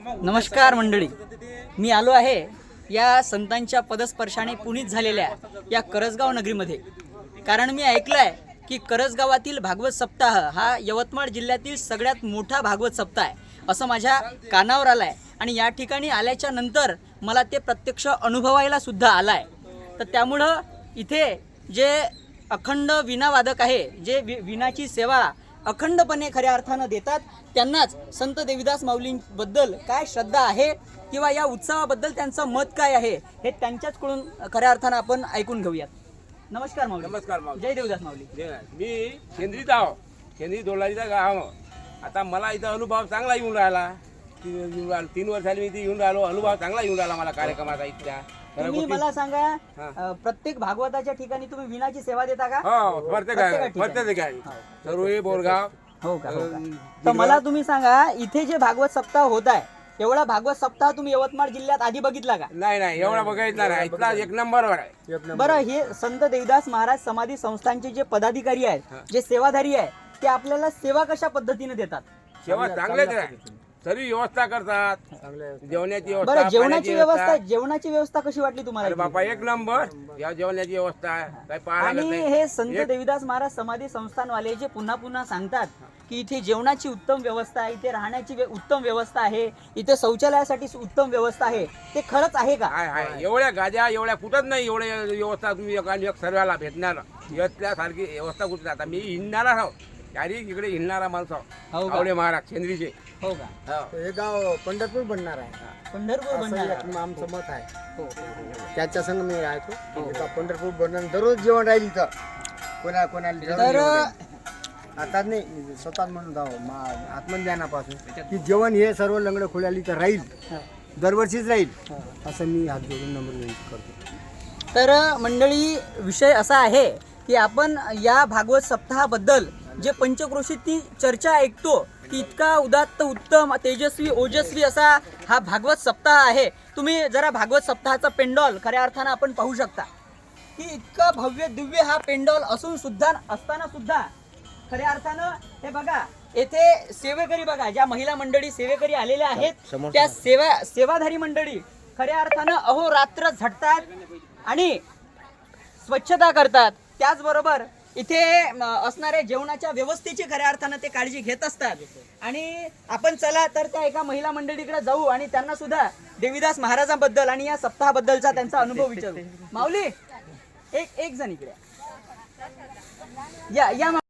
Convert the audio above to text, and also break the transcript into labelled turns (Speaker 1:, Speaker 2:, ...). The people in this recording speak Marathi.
Speaker 1: नमस्कार मंडळी. मी आलो आहे या संतांच्या पदस्पर्शाने पुनीत झालेल्या या करसगाव नगरीमध्ये. कारण मी ऐकलं आहे की करसगावातील भागवत सप्ताह हा यवतमाळ जिल्ह्यातील सगळ्यात मोठा भागवत सप्ताह आहे असं माझ्या कानावर आलं आहे आणि या ठिकाणी आल्याच्यानंतर मला ते प्रत्यक्ष अनुभवायला सुद्धा आलं आहे तर त्यामुळं इथे जे अखंड विनावादक आहे जे वि विनाची सेवा अखंडपणे खऱ्या अर्थानं देतात. त्यांनाच संत देविदास माऊलींबद्दल काय श्रद्धा आहे किंवा या उत्सवाबद्दल त्यांचं मत काय आहे हे त्यांच्याचकडून खऱ्या अर्थानं आपण ऐकून घेऊयात. नमस्कार माऊली.
Speaker 2: नमस्कार माऊली.
Speaker 1: जय देवदास माऊली.
Speaker 2: मी केंद्रीत आहो. केंद्रीत दोलारीचा गाव आता मला इथं अनुभव चांगला येऊन राहिला. तीन वर्षांनी मी इथे येऊन राहिलो. अनुभव चांगला येऊन राहिला मला कार्यक्रमाचा इथल्या
Speaker 1: तुम्ही मला सांगा
Speaker 2: हा.
Speaker 1: अ, प्रत्येक भागवताच्या ठिकाणी तुम्ही विनाची सेवा देता का?
Speaker 2: हो प्रत्येक आहे
Speaker 1: प्रत्येक ठिकाणी.
Speaker 2: प्रत्येक आहे
Speaker 1: हो.
Speaker 2: सर्व बोरगाव
Speaker 1: हो का हो का. तर मला तुम्ही सांगा इथे जे भागवत सप्ताह होत आहे एवढा भागवत सप्ताह तुम्ही यवतमाळ जिल्ह्यात आधी बघितला का?
Speaker 2: नाही नाही एवढा बघितला नाही. इथला एक नंबरवर आहे.
Speaker 1: बरं हे संत देवदास महाराज समाधी संस्थांचे जे पदाधिकारी आहेत जे सेवाधारी आहेत ते आपल्याला सेवा कशा पद्धतीने देतात?
Speaker 2: सेवा चांगलेच आहे. सर्व व्यवस्था करतात. जेवण्याची व्यवस्था
Speaker 1: जेवणाची
Speaker 2: पाण्याची
Speaker 1: व्यवस्था. जेवणाची व्यवस्था कशी वाटली
Speaker 2: अरे
Speaker 1: तुम्हाला
Speaker 2: बापा एक नंबर. या जेवण्याची व्यवस्था आहे. पाहायला
Speaker 1: आणि
Speaker 2: नाही.
Speaker 1: हे संत
Speaker 2: एक-
Speaker 1: देविदास महाराज समाधी संस्थानवाले जे पुन्हा पुन्हा सांगतात की इथे जेवणाची उत्तम व्यवस्था आहे इथे राहण्याची व्य- उत्तम व्यवस्था आहे इथे शौचालयासाठी सु- उत्तम व्यवस्था आहे ते खरंच आहे का?
Speaker 2: हाय हाय एवढ्या गाद्या एवढ्या कुठंच नाही एवढ्या व्यवस्था तुम्ही एका सर्वाला भेटणार. सारखी व्यवस्था कुठे आता मी हिंडणारा आहो चारी इकडे हिंडणारा माणूस
Speaker 1: हो.
Speaker 2: आहो
Speaker 1: का?
Speaker 2: आवडे महाराज चंद्रीचे
Speaker 1: हो का?
Speaker 2: हो.
Speaker 3: हे गाव पंढरपूर बनणार आहे.
Speaker 1: पंढरपूर
Speaker 3: असं
Speaker 1: बनणार
Speaker 3: एक आमचं मत आहे.
Speaker 1: हो.
Speaker 3: त्याच्या संग मी राहतो. एका पंढरपूर बनणार दररोज जेवण राहील इथं. कोणा कोणाला
Speaker 1: तर
Speaker 3: जेवण राहील. आता नाही मी स्वतः म्हणून जाऊ. आत्मज्ञानापासून. की जेवण हे सर्व लंगडं खोल्याला इथं राहील.
Speaker 1: हा.
Speaker 3: दरवर्षीच राहील.
Speaker 1: हा.
Speaker 3: असं मी हात जोडून नंबर विनंती करतो.
Speaker 1: तर मंडळी विषय असा आहे की आपण या भागवत सप्ताहाबद्दल जे पंचक्रोशीतली चर्चा ऐकतो की इतका उदात्त उत्तम तेजस्वी ओजस्वी असा हा भागवत सप्ताह आहे. तुम्ही जरा भागवत सप्ताहाचा पेंडॉल खऱ्या अर्थानं आपण पाहू शकता. की इतका भव्य दिव्य हा पेंडॉल असून सुद्धा असताना सुद्धा खऱ्या अर्थानं हे बघा येथे सेवेकरी बघा ज्या महिला मंडळी सेवेकरी आलेल्या आहेत त्या सेवा सेवाधारी मंडळी खऱ्या अर्थानं अहोरात्र झटतात आणि स्वच्छता करतात. त्याचबरोबर इथे असणाऱ्या जेवणाच्या व्यवस्थेची खऱ्या अर्थानं ते काळजी घेत असतात. आणि आपण चला तर त्या एका महिला मंडळीकडे जाऊ आणि त्यांना सुद्धा देवीदास महाराजांबद्दल आणि या सप्ताहाबद्दलचा त्यांचा अनुभव विचारू. माऊली एक एक जण इकडे या. या